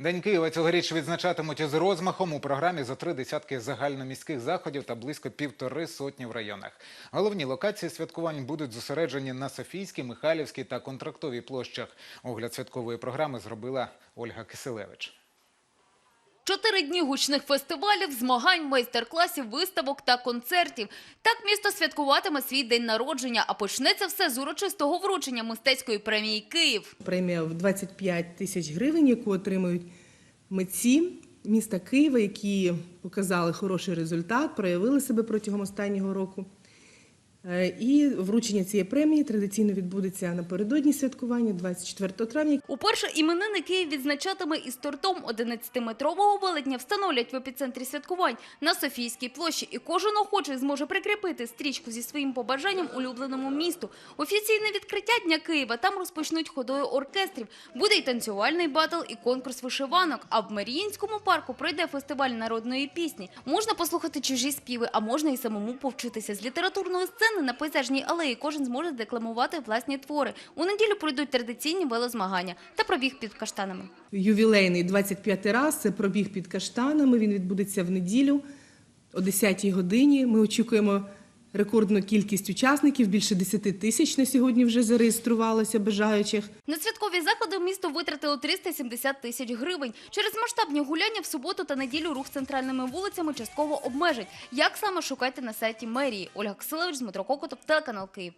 День Києва цьогоріч відзначатимуть із розмахом у програмі за три десятки загальноміських заходів та близько півтори сотні в районах. Головні локації святкувань будуть зосереджені на Софійській, Михайлівській та Контрактовій площах. Огляд святкової програми зробила Ольга Киселевич. Чотири дні гучних фестивалів, змагань, майстер-класів, виставок та концертів. Так місто святкуватиме свій день народження, а почнеться все з урочистого вручення мистецької премії «Київ». Премія в 25 тисяч гривень, яку отримують митці міста Києва, які показали хороший результат, проявили себе протягом останнього року. Е, І вручення цієї премії традиційно відбудеться напередодні святкування 24 травня. Уперше іменини Київ відзначатиме із тортом 11-метрового велетня встановлять в епіцентрі святкувань на Софійській площі. І кожен охочий зможе прикріпити стрічку зі своїм побажанням улюбленому місту. Офіційне відкриття Дня Києва там розпочнуть ходою оркестрів. Буде і танцювальний батл, і конкурс вишиванок. А в Маріїнському парку пройде фестиваль народної пісні. Можна послухати чужі співи, а можна і самому повчитися з літературної сцени на пейзажній алеї. Кожен зможе декламувати власні твори. У неділю пройдуть традиційні велозмагання та пробіг під каштанами. Ювілейний 25 раз це пробіг під каштанами. Він відбудеться в неділю о 10 годині. Ми очікуємо рекордну кількість учасників. Більше 10 тисяч на сьогодні вже зареєструвалося бажаючих. На святкові заклади місто витратило 370 тисяч гривень. Через масштабні гуляння в суботу та неділю рух центральними вулицями частково обмежать. Як саме шукайте на сайті мерії? Ольга Ксилевич, Дмитро Кокотов, телеканал Київ.